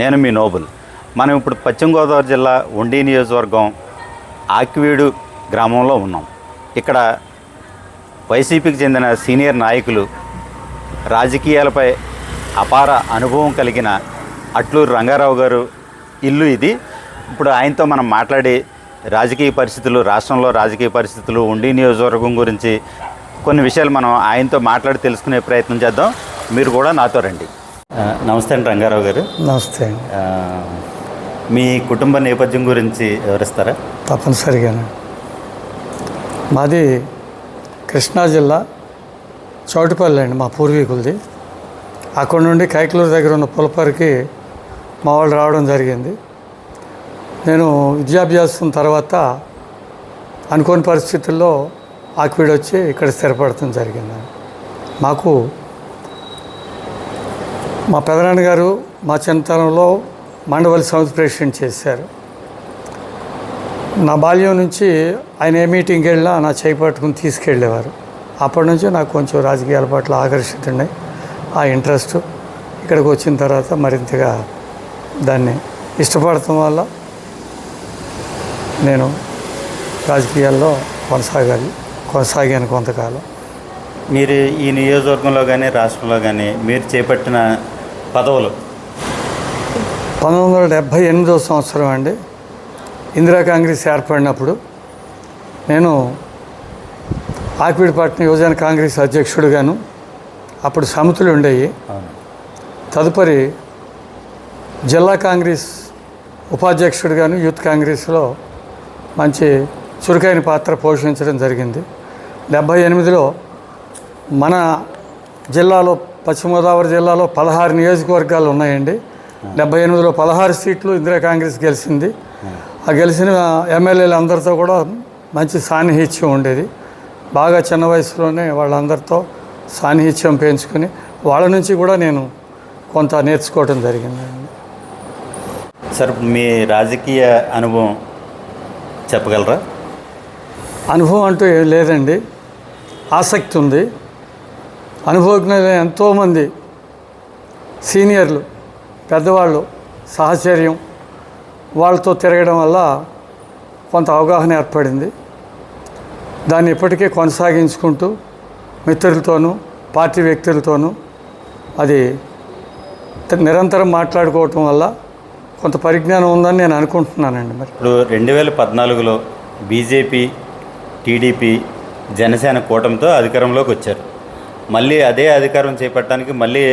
నేను మీ నోబుల్. మనం ఇప్పుడు పశ్చిమ గోదావరి జిల్లా ఉండి నియోజకవర్గం ఆకివీడు గ్రామంలో ఉన్నాం. ఇక్కడ వైసీపీకి చెందిన సీనియర్ నాయకులు రాజకీయాలపై అపార అనుభవం కలిగిన అట్లూరు రంగారావు గారు ఇల్లు ఇది. ఇప్పుడు ఆయనతో మనం మాట్లాడి రాజకీయ పరిస్థితులు రాష్ట్రంలో రాజకీయ పరిస్థితులు ఉండి నియోజకవర్గం గురించి కొన్ని విషయాలు మనం ఆయనతో మాట్లాడి తెలుసుకునే ప్రయత్నం చేద్దాం. మీరు కూడా నాతో రండి. నమస్తే అండి రంగారావు గారు. నమస్తే మీ కుటుంబ నేపథ్యం గురించి వివరిస్తారా? తప్పనిసరిగా. మాది కృష్ణా జిల్లా చౌటిపల్లి అండి మా పూర్వీకులది. అక్కడ నుండి కైకలూరు దగ్గర ఉన్న పులపరికి మా వాళ్ళు రావడం జరిగింది. నేను విద్యాభ్యాసం తర్వాత అనుకోని పరిస్థితుల్లో ఆక్వీడ్ వచ్చి ఇక్కడ స్థిరపడటం జరిగింది మాకు మా పెదనాన్న గారు మా చిన్నతనంలో మండవల్లి సౌత్ ప్రెసిడెంట్ చేశారు. నా బాల్యం నుంచి ఆయన ఏ మీటింగ్కి వెళ్ళినా నా చేయి పట్టుకుని తీసుకెళ్ళేవారు. అప్పటి నుంచి నాకు కొంచెం రాజకీయాల పట్ల ఆకర్షితున్నాయి ఆ ఇంట్రెస్ట్ ఇక్కడికి వచ్చిన తర్వాత మరింతగా దాన్ని ఇష్టపడటం వల్ల నేను రాజకీయాల్లో కొనసాగాలి కొనసాగాను కొంతకాలం. మీరు ఈ నియోజకవర్గంలో కానీ రాష్ట్రంలో కానీ మీరు చేపట్టిన పదవులు. పంతొమ్మిది వందల డెబ్భై ఎనిమిదవ సంవత్సరం అండి. ఇందిరా కాంగ్రెస్ ఏర్పడినప్పుడు నేను ఆకివీడిపట్నం యువజన కాంగ్రెస్ అధ్యక్షుడిగాను. అప్పుడు సమితులు ఉండేవి. తదుపరి జిల్లా కాంగ్రెస్ ఉపాధ్యక్షుడిగాను యూత్ కాంగ్రెస్లో మంచి చురుకైన పాత్ర పోషించడం జరిగింది. డెబ్భై ఎనిమిదిలో మన జిల్లాలో పశ్చిమ గోదావరి జిల్లాలో పదహారు నియోజకవర్గాలు ఉన్నాయండి. డెబ్బై ఎనిమిదిలో పదహారు సీట్లు ఇందిరా కాంగ్రెస్ గెలిచింది. ఆ గెలిచిన ఎమ్మెల్యేలు అందరితో కూడా మంచి సాన్నిహిత్యం ఉండేది. బాగా చిన్న వయసులోనే వాళ్ళందరితో సాన్నిహిత్యం పెంచుకుని వాళ్ళ నుంచి కూడా నేను కొంత నేర్చుకోవడం జరిగిందండి సార్ మీ రాజకీయ అనుభవం చెప్పగలరా? అనుభవం అంటూ ఏం లేదండి. ఆసక్తి ఉంది. అనుభవజ్ఞులైన ఎంతోమంది సీనియర్లు పెద్దవాళ్ళు సహచర్యం వాళ్ళతో తిరగడం వల్ల కొంత అవగాహన ఏర్పడింది. దాన్ని ఇప్పటికే కొనసాగించుకుంటూ మిత్రులతోనూ పార్టీ వ్యక్తులతోనూ అది నిరంతరం మాట్లాడుకోవటం వల్ల కొంత పరిజ్ఞానం ఉందని నేను అనుకుంటున్నానండి మరి. ఇప్పుడు రెండు వేల పద్నాలుగులో బీజేపీ టీడీపీ జనసేన కూటమితో అధికారంలోకి వచ్చారు. మళ్ళీ అదే అధికారం చేపట్టడానికి మళ్ళీ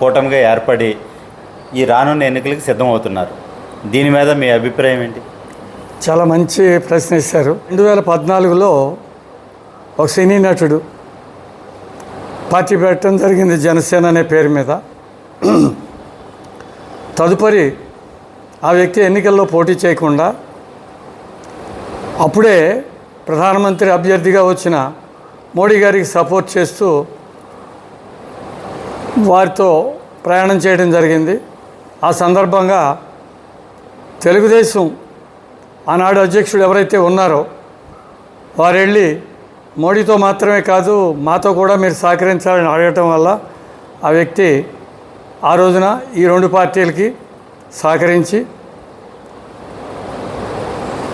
కూటమిగా ఏర్పడి ఈ రానున్న ఎన్నికలకు సిద్ధమవుతున్నారు. దీని మీద మీ అభిప్రాయం ఏంటి? చాలా మంచి ప్రశ్న ఇస్తారు రెండు వేల పద్నాలుగులో ఒక సినీ నటుడు పార్టీ పెట్టడం జరిగింది జనసేన అనే పేరు మీద. తదుపరి ఆ వ్యక్తి ఎన్నికల్లో పోటీ చేయకుండా అప్పుడే ప్రధానమంత్రి అభ్యర్థిగా వచ్చిన మోడీ గారికి సపోర్ట్ చేస్తూ వారితో ప్రయాణం చేయడం జరిగింది. ఆ సందర్భంగా తెలుగుదేశం ఆనాడు అధ్యక్షుడు ఎవరైతే ఉన్నారో వారు వెళ్ళి మోడీతో మాత్రమే కాదు మాతో కూడా మీరు సహకరించాలని అడగటం వల్ల ఆ వ్యక్తి ఆ రోజున ఈ రెండు పార్టీలకి సహకరించి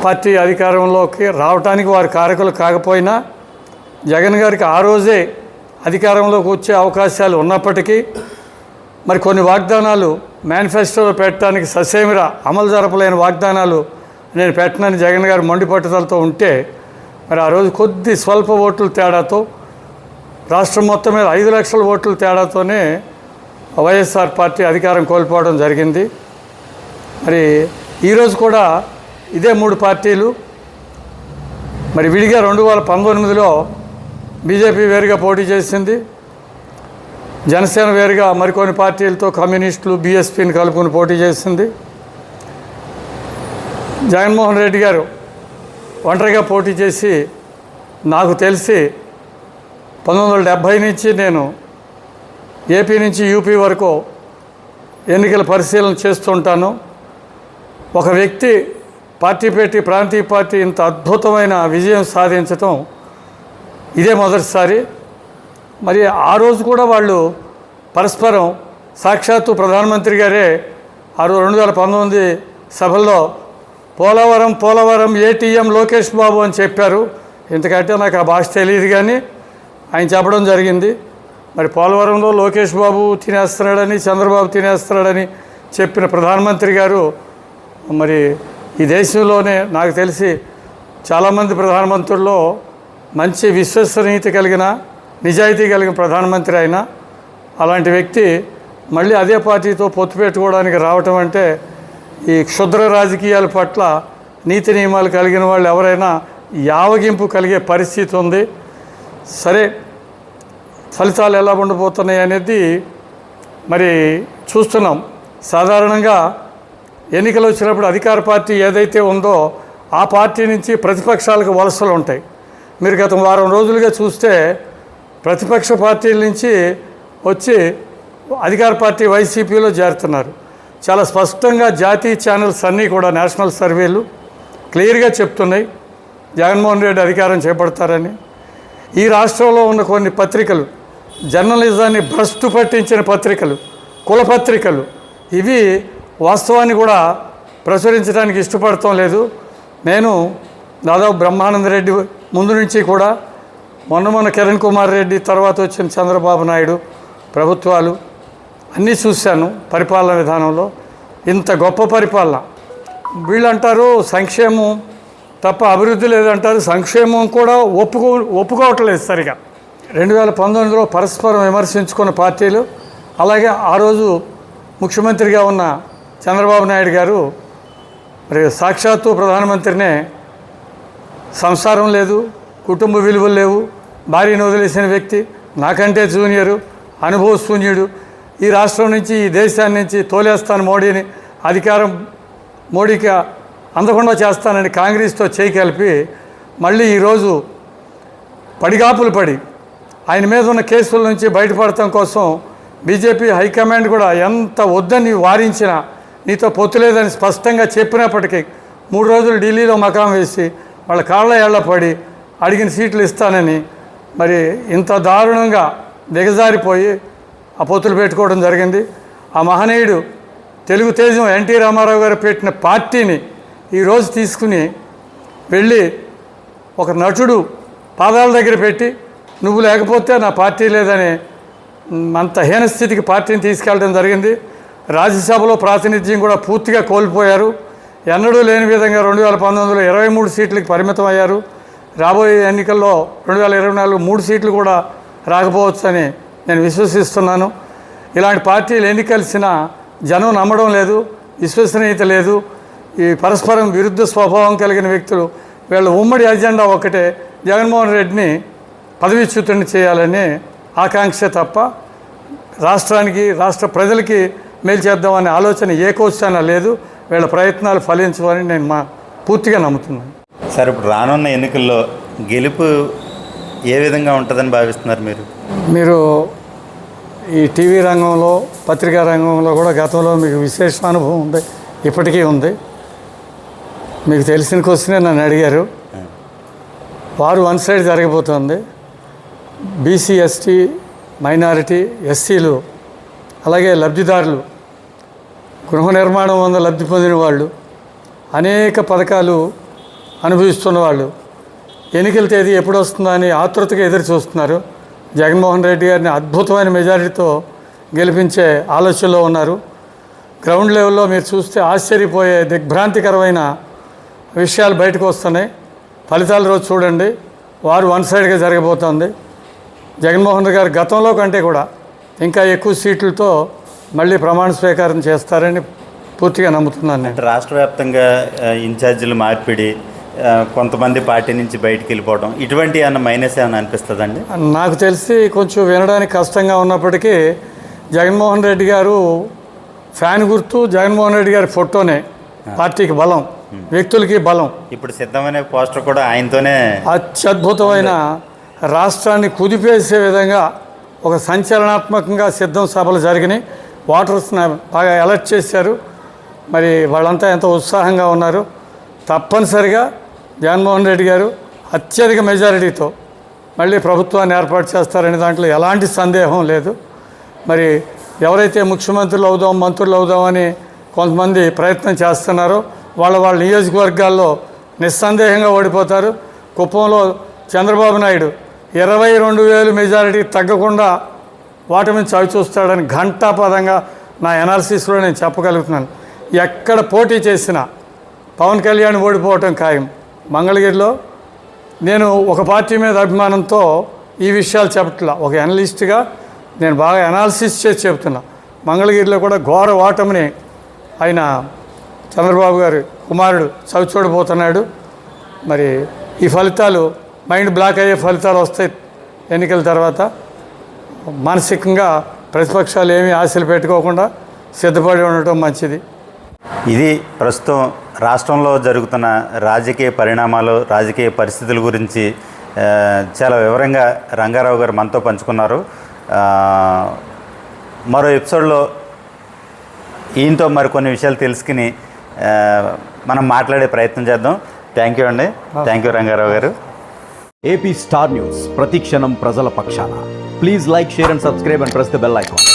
పార్టీ అధికారంలోకి రావడానికి వారు కారకులు కాకపోయినా జగన్ గారికి ఆ రోజే అధికారంలోకి వచ్చే అవకాశాలు ఉన్నప్పటికీ మరి కొన్ని వాగ్దానాలు మేనిఫెస్టోలో పెట్టడానికి ససేమిరా అమలు జరపలేని వాగ్దానాలు నేను పెట్టనని జగన్ గారు మండిపట్టుదలతో ఉంటే మరి ఆ రోజు కొద్ది స్వల్ప ఓట్ల తేడాతో రాష్ట్రం మొత్తం మీద ఐదు లక్షల ఓట్ల తేడాతోనే వైఎస్ఆర్ పార్టీ అధికారం కోల్పోవడం జరిగింది. మరి ఈరోజు కూడా ఇదే మూడు పార్టీలు. మరి విడిగా రెండు వేల పంతొమ్మిదిలో బీజేపీ వేరుగా పోటీ చేసింది. జనసేన వేరుగా మరికొన్ని పార్టీలతో కమ్యూనిస్టులు బీఎస్పీని కలుపుకుని పోటీ చేసింది. జగన్మోహన్ రెడ్డి గారు ఒంటరిగా పోటీ చేసి నాకు తెలిసి పంతొమ్మిది వందల డెబ్భై నుంచి నేను ఏపీ నుంచి యూపీ వరకు ఎన్నికల పరిశీలన చేస్తుంటాను ఒక వ్యక్తి పార్టీ పెట్టి ప్రాంతీయ పార్టీ ఇంత అద్భుతమైన విజయం సాధించటం ఇదే మొదటిసారి. మరి ఆ రోజు కూడా వాళ్ళు పరస్పరం సాక్షాత్తు ప్రధానమంత్రి గారే ఆ రోజు రెండు వేల పంతొమ్మిది సభల్లో పోలవరం పోలవరం ఏటీఎం లోకేష్ బాబు అని చెప్పారు. ఎందుకంటే నాకు ఆ భాష తెలియదు కానీ ఆయన చెప్పడం జరిగింది. మరి పోలవరంలో లోకేష్ బాబు తినేస్తున్నాడని చంద్రబాబు తినేస్తున్నాడని చెప్పిన ప్రధానమంత్రి గారు మరి ఈ దేశంలోనే నాకు తెలిసి చాలామంది ప్రధానమంత్రుల్లో మంచి విశ్వసనీయత కలిగిన నిజాయితీ కలిగిన ప్రధానమంత్రి అయిన అలాంటి వ్యక్తి మళ్ళీ అదే పార్టీతో పొత్తు పెట్టుకోవడానికి రావటం అంటే ఈ క్షుద్ర రాజకీయాల పట్ల నీతి నియమాలు కలిగిన వాళ్ళు ఎవరైనా యావగింపు కలిగే పరిస్థితి ఉంది. సరే ఫలితాలు ఎలా ఉండబోతున్నాయి అనేది మరి చూస్తున్నాం. సాధారణంగా ఎన్నికలు వచ్చినప్పుడు అధికార పార్టీ ఏదైతే ఉందో ఆ పార్టీ నుంచి ప్రతిపక్షాలకు వలసలు ఉంటాయి. మీరు గత వారం రోజులుగా చూస్తే ప్రతిపక్ష పార్టీల నుంచి వచ్చి అధికార పార్టీ వైసీపీలో చేరుతున్నారు. చాలా స్పష్టంగా జాతీయ ఛానల్స్ అన్నీ కూడా నేషనల్ సర్వేలు క్లియర్గా చెప్తున్నాయి. జగన్మోహన్ రెడ్డి అధికారం చేపడతారని. ఈ రాష్ట్రంలో ఉన్న కొన్ని పత్రికలు జర్నలిజాన్ని భ్రష్టు పట్టించిన పత్రికలు కుల పత్రికలు ఇవి వాస్తవాన్ని కూడా ప్రచురించడానికి ఇష్టపడటం లేదు. నేను దాదాపు బ్రహ్మానంద రెడ్డి ముందు నుంచి కూడా మొన్న మొన్న కిరణ్ కుమార్ రెడ్డి తర్వాత వచ్చిన చంద్రబాబు నాయుడు ప్రభుత్వాలు అన్నీ చూశాను పరిపాలన విధానంలో. ఇంత గొప్ప పరిపాలన. వీళ్ళు అంటారు సంక్షేమం తప్ప అభివృద్ధి లేదంటారు. సంక్షేమం కూడా ఒప్పుకో ఒప్పుకోవట్లేదు సరిగా. రెండు వేల పంతొమ్మిదిలో పరస్పరం విమర్శించుకున్న పార్టీలు అలాగే ఆ రోజు ముఖ్యమంత్రిగా ఉన్న చంద్రబాబు నాయుడు గారు మరి సాక్షాత్తు ప్రధానమంత్రినే సంసారం లేదు కుటుంబ విలువలు లేవు. భార్యను వదిలేసిన వ్యక్తి నాకంటే జూనియరు అనుభవశూన్యుడు. ఈ రాష్ట్రం నుంచి ఈ దేశాన్ని నుంచి తోలేస్తాను మోడీని. అధికారం మోడీకి అందకుండా చేస్తానని కాంగ్రెస్తో చేయి కలిపి మళ్ళీ ఈరోజు పడిగాపులు పడి ఆయన మీద ఉన్న కేసుల నుంచి బయటపడటం కోసం బీజేపీ హైకమాండ్ కూడా ఎంత వద్దని వారించినా నీతో పొత్తు లేదని స్పష్టంగా చెప్పినప్పటికీ మూడు రోజులు ఢిల్లీలో మకాం వేసి వాళ్ళ కాళ్ళ ఏళ్ళ పడి అడిగిన సీట్లు ఇస్తానని మరి ఇంత దారుణంగా దిగజారిపోయి ఆ పొత్తులు పెట్టుకోవడం జరిగింది. ఆ మహనీయుడు తెలుగు తేజం ఎన్టీ రామారావు గారు పెట్టిన పార్టీని ఈరోజు తీసుకుని వెళ్ళి ఒక నటుడు పాదాల దగ్గర పెట్టి నువ్వు లేకపోతే నా పార్టీ లేదని అంత హీనస్థితికి పార్టీని తీసుకెళ్ళడం జరిగింది. రాజ్యసభలో ప్రాతినిధ్యం కూడా పూర్తిగా కోల్పోయారు. ఎన్నడూ లేని విధంగా రెండు వేల పంతొమ్మిదిలో ఇరవై మూడు సీట్లకి పరిమితం అయ్యారు. రాబోయే ఎన్నికల్లో రెండు వేల ఇరవై నాలుగు మూడు సీట్లు కూడా రాకపోవచ్చని నేను విశ్వసిస్తున్నాను. ఇలాంటి పార్టీలు ఎన్ని కలిసినా జనం నమ్మడం లేదు విశ్వసనీయత లేదు. ఈ పరస్పరం విరుద్ధ స్వభావం కలిగిన వ్యక్తులు వీళ్ళ ఉమ్మడి అజెండా ఒకటే జగన్మోహన్ రెడ్డిని పదవిచ్యుతుని చేయాలని ఆకాంక్ష తప్ప రాష్ట్రానికి రాష్ట్ర ప్రజలకి మేలు చేద్దామనే ఆలోచన ఏ కోశాన లేదు. వీళ్ళ ప్రయత్నాలు ఫలించవని నేను మా పూర్తిగా నమ్ముతున్నాను. సార్ ఇప్పుడు రానున్న ఎన్నికల్లో గెలుపు ఏ విధంగా ఉంటుందని భావిస్తున్నారు మీరు? మీరు ఈ టీవీ రంగంలో పత్రికా రంగంలో కూడా గతంలో మీకు విశేష అనుభవం ఉంది ఇప్పటికీ ఉంది. మీకు తెలిసిన క్వశ్చనే నన్ను అడిగారు. వారు వన్ సైడ్ జరగబోతోంది. బీసీ ఎస్టీ మైనారిటీ ఎస్సీలు అలాగే లబ్ధిదారులు గృహ నిర్మాణం వల్ల లబ్ధి పొందిన వాళ్ళు అనేక పథకాలు అనుభవిస్తున్న వాళ్ళు ఎన్నికల తేదీ ఎప్పుడు వస్తుందా అని ఆతృతగా ఎదురు చూస్తున్నారు. జగన్మోహన్ రెడ్డి గారిని అద్భుతమైన మెజారిటీతో గెలిపించే ఆలోచనలో ఉన్నారు. గ్రౌండ్ లెవెల్లో మీరు చూస్తే ఆశ్చర్యపోయే దిగ్భ్రాంతికరమైన విషయాలు బయటకు వస్తున్నాయి. ఫలితాల రోజు చూడండి. వారు వన్ సైడ్గా జరగబోతోంది. జగన్మోహన్ రెడ్డి గారు గతంలో కంటే కూడా ఇంకా ఎక్కువ సీట్లతో మళ్ళీ ప్రమాణ స్వీకారం చేస్తారని పూర్తిగా నమ్ముతున్నాను నేను. అంటే రాష్ట్ర వ్యాప్తంగా ఇన్ఛార్జీలు మార్పిడి కొంతమంది పార్టీ నుంచి బయటికి వెళ్ళిపోవడం ఇటువంటి ఏమన్నా మైనస్ ఏమైనా అనిపిస్తుందండి? నాకు తెలిసి కొంచెం వినడానికి కష్టంగా ఉన్నప్పటికీ జగన్మోహన్ రెడ్డి గారు ఫ్యాన్ గుర్తు జగన్మోహన్ రెడ్డి గారి ఫోటోనే పార్టీకి బలం వ్యక్తులకి బలం. ఇప్పుడు సిద్ధమనే పోస్టర్ కూడా ఆయనతోనే అత్యద్భుతమైన రాష్ట్రాన్ని కుదిపేసే విధంగా ఒక సంచలనాత్మకంగా సిద్ధం సభలు జరిగినాయి. ఓటర్స్ని బాగా అలర్ట్ చేశారు. మరి వాళ్ళంతా ఎంతో ఉత్సాహంగా ఉన్నారు. తప్పనిసరిగా జగన్మోహన్ రెడ్డి గారు అత్యధిక మెజారిటీతో మళ్ళీ ప్రభుత్వాన్ని ఏర్పాటు చేస్తారనే దాంట్లో ఎలాంటి సందేహం లేదు. మరి ఎవరైతే ముఖ్యమంత్రులు అవుదాం మంత్రులు అవుదామని కొంతమంది ప్రయత్నం చేస్తున్నారో వాళ్ళ వాళ్ళ నియోజకవర్గాల్లో నిస్సందేహంగా ఓడిపోతారు. కుప్పంలో చంద్రబాబు నాయుడు ఇరవై రెండు వేలు మెజారిటీ తగ్గకుండా ఓటమిని చవి చూస్తాడని ఘంటాపదంగా నా ఎనాలిసిస్లో నేను చెప్పగలుగుతున్నాను. ఎక్కడ పోటీ చేసినా పవన్ కళ్యాణ్ ఓడిపోవటం ఖాయం. మంగళగిరిలో నేను ఒక పార్టీ మీద అభిమానంతో ఈ విషయాలు చెప్పట్లా. ఒక అనలిస్ట్గా నేను బాగా అనాలిసిస్ చేసి చెప్తున్నా మంగళగిరిలో కూడా ఘోర ఓటమిని ఆయన చంద్రబాబు గారి కుమారుడు చవిచూడబోతున్నాడు మరి ఈ ఫలితాలు మైండ్ బ్లాక్ అయ్యే ఫలితాలు వస్తాయి ఎన్నికల తర్వాత. మానసికంగా ప్రతిపక్షాలు ఏమీ ఆశలు పెట్టుకోకుండా సిద్ధపడి ఉండటం మంచిది. ఇది ప్రస్తుతం రాష్ట్రంలో జరుగుతున్న రాజకీయ పరిణామాలు రాజకీయ పరిస్థితుల గురించి చాలా వివరంగా రంగారావు గారు మనతో పంచుకున్నారు. మరో ఎపిసోడ్లో ఈయనతో మరికొన్ని విషయాలు తెలుసుకుని మనం మాట్లాడే ప్రయత్నం చేద్దాం. థ్యాంక్ యూ అండి. థ్యాంక్ యూ రంగారావు గారు. ఏపీ స్టార్ న్యూస్ ప్రతిక్షణం ప్రజల పక్షాన. Please like, share and subscribe and press the bell icon.